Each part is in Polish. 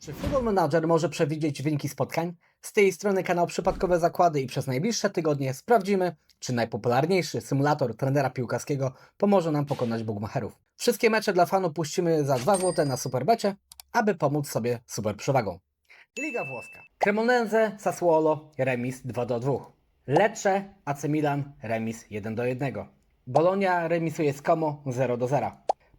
Czy Football Manager może przewidzieć wyniki spotkań? Z tej strony kanał Przypadkowe Zakłady i przez najbliższe tygodnie sprawdzimy, czy najpopularniejszy symulator trenera piłkarskiego pomoże nam pokonać bugmacherów. Wszystkie mecze dla fanów puścimy za 2 zł na Superbecie, aby pomóc sobie super przewagą. Liga włoska. Cremonense, Sassuolo, remis 2 do 2. Lecce, AC Milan, remis 1 do 1. Bologna remisuje z Como 0 do 0.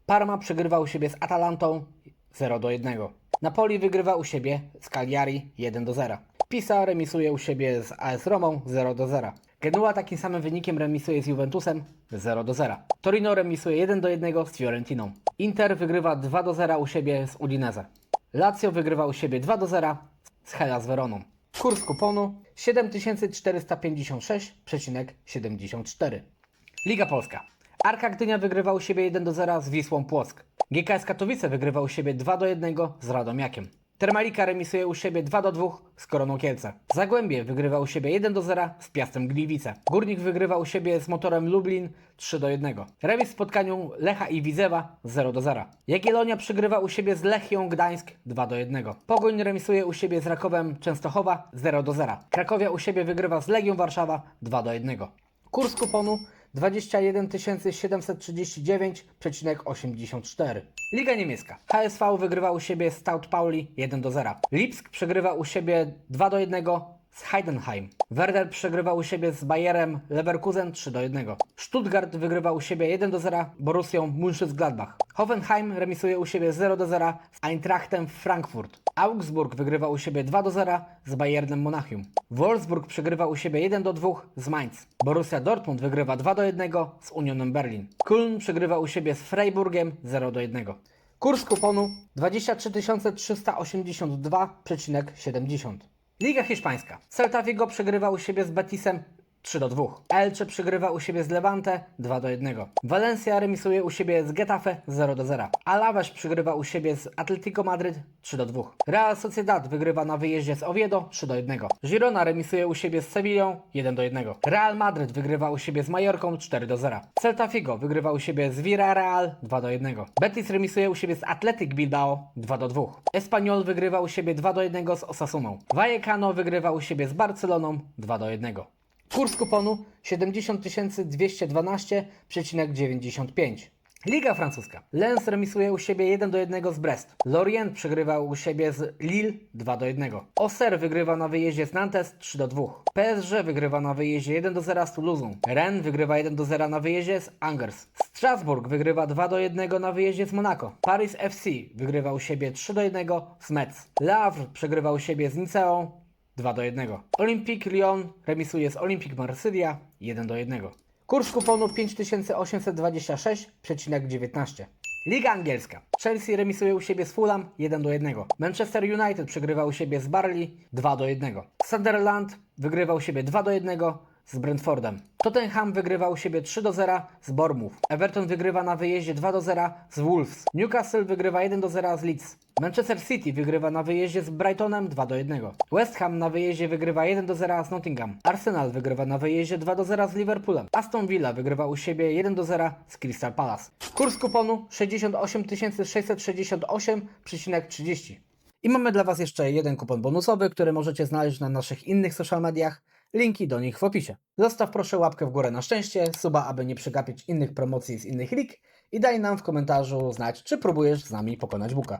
Parma przegrywa u siebie z Atalantą 0 do 1. Napoli wygrywa u siebie z Cagliari 1 do 0. Pisa remisuje u siebie z AS Romą 0 do 0. Genua takim samym wynikiem remisuje z Juventusem 0 do 0. Torino remisuje 1 do 1 z Fiorentiną. Inter wygrywa 2 do 0 u siebie z Udinese. Lazio wygrywa u siebie 2 do 0 z Hellas Weroną. Kurs kuponu 7456,74. Liga Polska. Arka Gdynia wygrywa u siebie 1 do 0 z Wisłą Płock. GKS Katowice wygrywa u siebie 2 do 1 z Radomiakiem. Termalika remisuje u siebie 2 do 2 z Koroną Kielce. Zagłębie wygrywa u siebie 1 do 0 z Piastem Gliwice. Górnik wygrywa u siebie z Motorem Lublin 3 do 1. Remis w spotkaniu Lecha i Widzewa 0 do 0. Jagiellonia przegrywa u siebie z Lechią Gdańsk 2 do 1. Pogoń remisuje u siebie z Rakowem Częstochowa 0 do 0. Krakowia u siebie wygrywa z Legią Warszawa 2 do 1. Kurs kuponu 21 739,84. Liga niemiecka. HSV wygrywa u siebie Stout Pauli 1 do 0. Lipsk przegrywa u siebie 2 do 1 z Heidenheim. Werder przegrywa u siebie z Bayerem Leverkusen 3 do 1. Stuttgart wygrywa u siebie 1 do 0 Borussią Mönchengladbach. Hoffenheim remisuje u siebie 0 do 0 z Eintrachtem Frankfurt. Augsburg wygrywa u siebie 2 do 0 z Bayernem Monachium. Wolfsburg przegrywa u siebie 1 do 2 z Mainz. Borussia Dortmund wygrywa 2 do 1 z Unionem Berlin. Köln przegrywa u siebie z Freiburgiem 0 do 1. Kurs kuponu 23 382,70. Liga Hiszpańska. Celta Vigo przegrywa u siebie z Betisem 3 do 2. Elche przegrywa u siebie z Levante 2 do 1. Valencia remisuje u siebie z Getafe 0 do 0. Alaves przegrywa u siebie z Atletico Madryt 3 do 2. Real Sociedad wygrywa na wyjeździe z Oviedo 3 do 1. Girona remisuje u siebie z Sevillą 1 do 1. Real Madryt wygrywa u siebie z Majorką 4 do 0. Celta Vigo wygrywa u siebie z Villarreal 2 do 1. Betis remisuje u siebie z Athletic Bilbao 2 do 2. Espanyol wygrywa u siebie 2 do 1 z Osasuną. Vallecano wygrywa u siebie z Barceloną 2 do 1. Kurs kuponu 70 212,95. Liga francuska. Lens remisuje u siebie 1 do 1 z Brest. Lorient przegrywa u siebie z Lille 2 do 1. Auxerre wygrywa na wyjeździe z Nantes 3 do 2. PSG wygrywa na wyjeździe 1 do 0 z Toulouse. Rennes wygrywa 1 do 0 na wyjeździe z Angers. Strasbourg wygrywa 2 do 1 na wyjeździe z Monaco. Paris FC wygrywa u siebie 3 do 1 z Metz. Le Havre przegrywa u siebie z Niceą 2 do 1. Olympique Lyon remisuje z Olympique Marsylia 1 do 1. Kurs kuponu 5826,19. Liga angielska. Chelsea remisuje u siebie z Fulham 1 do 1. Manchester United przegrywa u siebie z Barley 2 do 1. Sunderland wygrywa u siebie 2 do 1 z Brentfordem. Tottenham wygrywa u siebie 3 do 0 z Bournemouth. Everton wygrywa na wyjeździe 2 do 0 z Wolves. Newcastle wygrywa 1 do 0 z Leeds. Manchester City wygrywa na wyjeździe z Brightonem 2 do 1. West Ham na wyjeździe wygrywa 1 do 0 z Nottingham. Arsenal wygrywa na wyjeździe 2 do 0 z Liverpoolem. Aston Villa wygrywa u siebie 1 do 0 z Crystal Palace. Kurs kuponu 68 668,30. I mamy dla Was jeszcze jeden kupon bonusowy, który możecie znaleźć na naszych innych social mediach. Linki do nich w opisie. Zostaw proszę łapkę w górę na szczęście, suba, aby nie przegapić innych promocji z innych lig i daj nam w komentarzu znać, czy próbujesz z nami pokonać Buka.